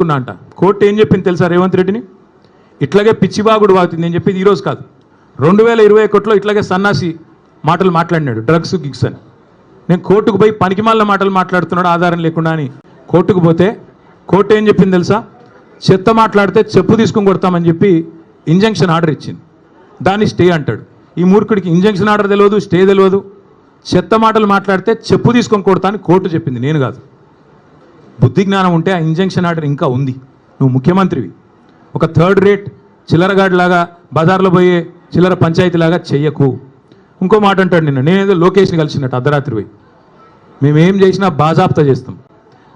ఉన్నా అంట. కోర్టు ఏం చెప్పింది తెలుసా రేవంత్ రెడ్డిని? ఇట్లాగే పిచ్చిబాగుడు వాగుతుంది. నేను చెప్పింది ఈరోజు కాదు. రెండు వేల ఇరవై ఒకటిలో ఇట్లాగే సన్నాసి మాటలు మాట్లాడినాడు. డ్రగ్స్ గిగ్స్ అని. నేను కోర్టుకు పోయి పనికిమాలిన మాటలు మాట్లాడుతున్నాడు ఆధారం లేకుండా అని. కోర్టుకు పోతే కోర్టు ఏం చెప్పింది తెలుసా? చెత్త మాట్లాడితే చెప్పు తీసుకొని కొడతామని చెప్పి ఇంజంక్షన్ ఆర్డర్ ఇచ్చింది. దాన్ని స్టే అంటాడు. ఈ మూర్ఖుడికి ఇంజంక్షన్ ఆర్డర్ తెలియదు స్టే తెలియదు చెత్త మాటలు మాట్లాడితే చెప్పు తీసుకొని కొడతా అని కోర్టు చెప్పింది. నేను కాదు. బుద్ధి జ్ఞానం ఉంటే ఆ ఇంజంక్షన్ ఆర్డర్ ఇంకా ఉంది. నువ్వు ముఖ్యమంత్రివి. ఒక థర్డ్ రేట్ చిల్లరగాడిలాగా బజార్లో పోయే చిల్లర పంచాయతీలాగా చెయ్యకు. ఇంకో మాట అంటాడు నిన్న. నేనేదో లోకేష్ని కలిసినట్టు అర్ధరాత్రి పోయి. మేమేం చేసినా బాజాప్తా చేస్తాం.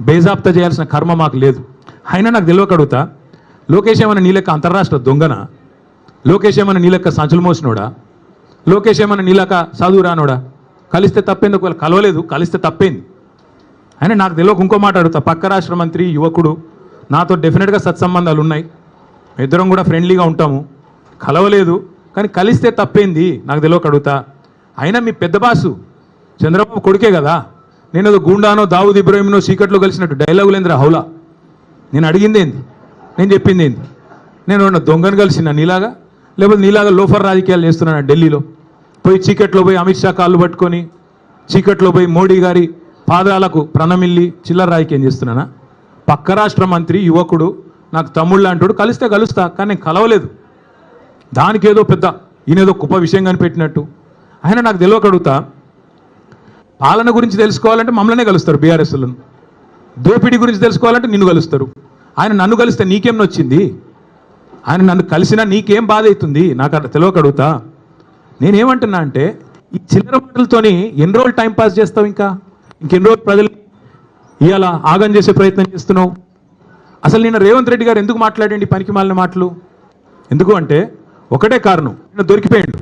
బేజాప్తా చేయాల్సిన కర్మ మాకు లేదు. అయినా నాకు తెలియక అడుగుతా లోకేష్ ఏమైనా నీలెక్క అంతరాష్ట్ర అంతర్రాష్ట్ర దొంగన? లోకేష్ ఏమైనా నీలెక్క సంచులు మోసినోడా? లోకేష్ ఏమైనా నీలక సాధువు చదువు రానోడా? కలిస్తే తప్పేందుకు? ఒకవేళ కలవలేదు కలిస్తే తప్పేంది? అయినా నాకు తెలియక ఇంకో మాట అడుగుతా. పక్క రాష్ట్ర మంత్రి యువకుడు నాతో డెఫినెట్గా సత్సంబంధాలు ఉన్నాయి. ఇద్దరం కూడా ఫ్రెండ్లీగా ఉంటాము. కలవలేదు కానీ కలిస్తే తప్పేంది? నాకు తెలియక అడుగుతా. అయినా మీ పెద్ద బాసు చంద్రబాబు కొడుకే కదా. నేను ఏదో గూండానో దావుద్ ఇబ్రాహీంనో చీకట్లో కలిసినట్టు డైలాగులేంద్ర హౌలా. నేను అడిగింది ఏంది? నేను చెప్పింది ఏంది? నేను దొంగను కలిసిన నీలాగా? లేకపోతే నీలాగా లోఫర్ రాజకీయాలు చేస్తున్నాను ఢిల్లీలో? పోయి చీకట్లో పోయి అమిత్ షా కాళ్ళు పట్టుకొని చీకట్లో పోయి మోడీ గారి పాదాలకు ప్రణమిల్లి చిల్లర ఏం చేస్తున్నానా? పక్క రాష్ట్ర మంత్రి యువకుడు నాకు తమ్ముళ్ళు అంటాడు కలిస్తే కలుస్తా కానీ నేను కలవలేదు. దానికి ఏదో పెద్ద ఈయనేదో గొప్ప విషయం కనిపెట్టినట్టు. ఆయన నాకు తెలియకడుగుతా పాలన గురించి తెలుసుకోవాలంటే మమ్మల్నే కలుస్తారు బీఆర్ఎస్లను దోపిడీ గురించి తెలుసుకోవాలంటే నిన్ను కలుస్తారు. ఆయన నన్ను కలిస్తే నీకేం నొచ్చింది? ఆయన నన్ను కలిసినా నీకేం బాధ అవుతుంది? నాకు అట్లా తెలియకడుగుతా నేనేమంటున్నా అంటే ఈ చిల్లర మాటలతోని ఎన్ని రోజులు టైం పాస్ చేస్తావు ఇంకా? ఇంకెన్ని రోజులు ప్రజలు ఇవాళ ఆగం చేసే ప్రయత్నం చేస్తున్నావు? అసలు నిన్న రేవంత్ రెడ్డి గారు ఎందుకు మాట్లాడండి పనికి మాలిన మాటలు? ఎందుకు అంటే ఒకటే కారణం ఈయన దొరికిపోయాడు.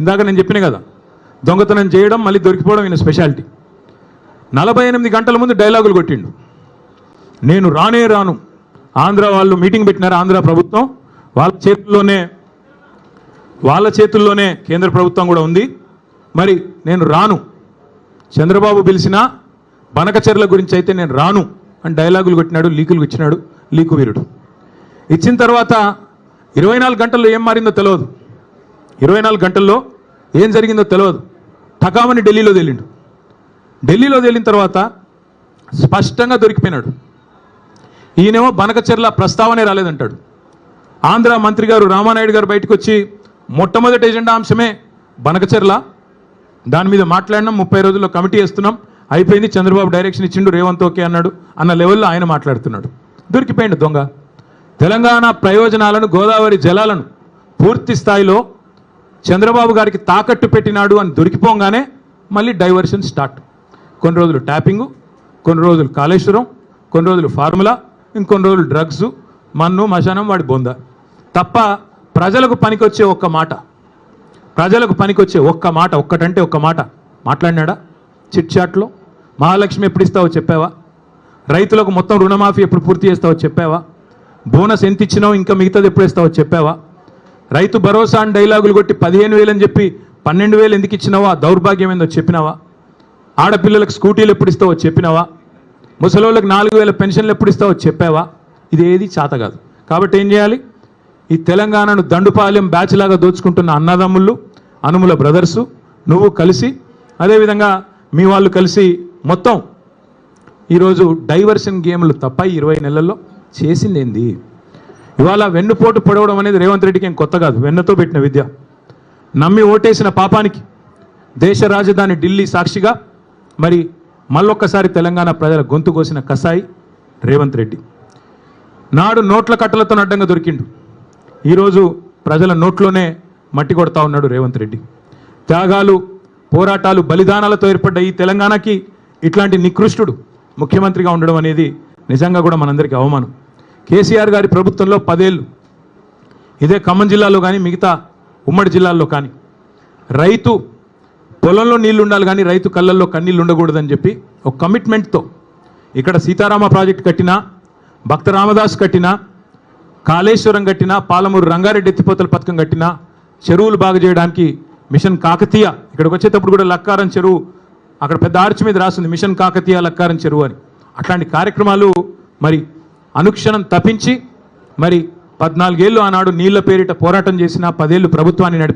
ఇందాక నేను చెప్పిన కదా దొంగతనం చేయడం మళ్ళీ దొరికిపోవడం ఈయన స్పెషాలిటీ. నలభై ఎనిమిది గంటల ముందు డైలాగులు కొట్టిండు. నేను రానే రాను. ఆంధ్ర వాళ్ళు మీటింగ్ పెట్టినారు ఆంధ్ర ప్రభుత్వం? వాళ్ళ చేతుల్లోనే వాళ్ళ చేతుల్లోనే కేంద్ర ప్రభుత్వం కూడా ఉంది. మరి నేను రాను. చంద్రబాబు పిలిచిన బనకచెర్ల గురించి అయితే నేను రాను అని డైలాగులు కొట్టినాడు లీకులు ఇచ్చినాడు లీకు వీరుడు. ఇచ్చిన తర్వాత ఇరవై నాలుగు గంటల్లో ఏం మారిందో తెలియదు ఇరవై నాలుగు గంటల్లో ఏం జరిగిందో తెలియదు టకామని ఢిల్లీలో తేలిండు. ఢిల్లీలో తేలిన తర్వాత స్పష్టంగా దొరికిపోయినాడు. ఈయనేమో బనకచెర్ల ప్రస్తావనే రాలేదంటాడు. ఆంధ్ర మంత్రి గారు రామానాయుడు గారు బయటకు వచ్చి మొట్టమొదటి ఎజెండా అంశమే బనకచెర్ల దాని మీద మాట్లాడినాం ముప్పై రోజుల్లో కమిటీ వేస్తున్నాం. అయిపోయింది చంద్రబాబు డైరెక్షన్ ఇచ్చిండు రేవంత్ ఓకే అన్నాడు అన్న లెవెల్లో ఆయన మాట్లాడుతున్నాడు. దొరికిపోయింది దొంగ. తెలంగాణ ప్రయోజనాలను గోదావరి జలాలను పూర్తి స్థాయిలో చంద్రబాబు గారికి తాకట్టు పెట్టినాడు అని దొరికిపోగానే మళ్ళీ డైవర్షన్ స్టార్ట్ కొన్ని రోజులు ట్యాపింగు కొన్ని రోజులు కాళేశ్వరం కొన్ని రోజులు ఫార్ములా ఇంకొన్ని రోజులు డ్రగ్స్ మన్ను మశానం వాడి బొంద. తప్ప ప్రజలకు పనికొచ్చే ఒక్క మాట ప్రజలకు పనికొచ్చే ఒక్క మాట ఒక్కటంటే ఒక్క మాట మాట్లాడినాడా? చిట్ చాట్లో? మహాలక్ష్మి ఎప్పుడు ఇస్తావో చెప్పావా? రైతులకు మొత్తం రుణమాఫీ ఎప్పుడు పూర్తి చేస్తావో చెప్పావా? బోనస్ ఎంత ఇచ్చినావు ఇంకా మిగతాది ఎప్పుడు ఇస్తావో చెప్పావా? రైతు భరోసా అని డైలాగులు కొట్టి పదిహేను వేలు అని చెప్పి పన్నెండు వేలు ఎందుకు ఇచ్చినావా? దౌర్భాగ్యం ఏందో చెప్పినావా? ఆడపిల్లలకు స్కూటీలు ఎప్పుడు ఇస్తావో చెప్పినావా? ముసలోళ్ళకి నాలుగు వేల పెన్షన్లు ఎప్పుడు ఇస్తావో చెప్పావా? ఇది ఏది చేత కాదు. కాబట్టి ఏం చేయాలి? ఈ తెలంగాణను దండుపాలెం బ్యాచ్ లాగా దోచుకుంటున్న అన్నదమ్ముళ్ళు అనుముల బ్రదర్సు నువ్వు కలిసి అదేవిధంగా మీ వాళ్ళు కలిసి మొత్తం ఈరోజు డైవర్షన్ గేమ్లు తప్ప ఇరవై నెలల్లో చేసింది ఏంది ఇవాళ వెన్నుపోటు పొడవడం అనేది రేవంత్ రెడ్డికి ఏం కొత్త కాదు వెన్నతో పెట్టిన విద్య. నమ్మి ఓటేసిన పాపానికి దేశ రాజధాని ఢిల్లీ సాక్షిగా మరి మళ్ళొక్కసారి తెలంగాణ ప్రజల గొంతు కోసిన కసాయి రేవంత్ రెడ్డి. నాడు నోట్ల కట్టలతో అడ్డంగా దొరికిండు. ఈరోజు ప్రజల నోట్లోనే మట్టి కొడతా ఉన్నాడు రేవంత్ రెడ్డి. త్యాగాలు పోరాటాలు బలిదానాలతో ఏర్పడ్డ ఈ తెలంగాణకి ఇట్లాంటి నికృష్టుడు ముఖ్యమంత్రిగా ఉండడం అనేది నిజంగా కూడా మనందరికీ అవమానం. కేసీఆర్ గారి ప్రభుత్వంలో పదేళ్ళు ఇదే ఖమ్మం జిల్లాలో కానీ మిగతా ఉమ్మడి జిల్లాల్లో కానీ రైతు పొలంలో నీళ్ళు ఉండాలి కానీ రైతు కళ్ళల్లో కన్నీళ్ళు ఉండకూడదని చెప్పి ఒక కమిట్మెంట్తో ఇక్కడ సీతారామ ప్రాజెక్ట్ కట్టినా భక్త రామదాస్ కట్టినా కాళేశ్వరం కట్టినా పాలమూరు రంగారెడ్డి ఎత్తిపోతల పథకం కట్టినా చెరువులు బాగు చేయడానికి మిషన్ కాకతీయ ఇక్కడికి వచ్చేటప్పుడు కూడా లక్కారం చెరువు అక్కడ పెద్ద ఆర్చి మీద రాస్తుంది మిషన్ కాకతీయ లక్కారం చెరువు అని. అట్లాంటి కార్యక్రమాలు మరి అనుక్షణం తప్పించి మరి పద్నాలుగేళ్ళు ఆనాడు నీళ్ళ పేరిట పోరాటం చేసిన పదేళ్ళు ప్రభుత్వాన్ని నడిపిన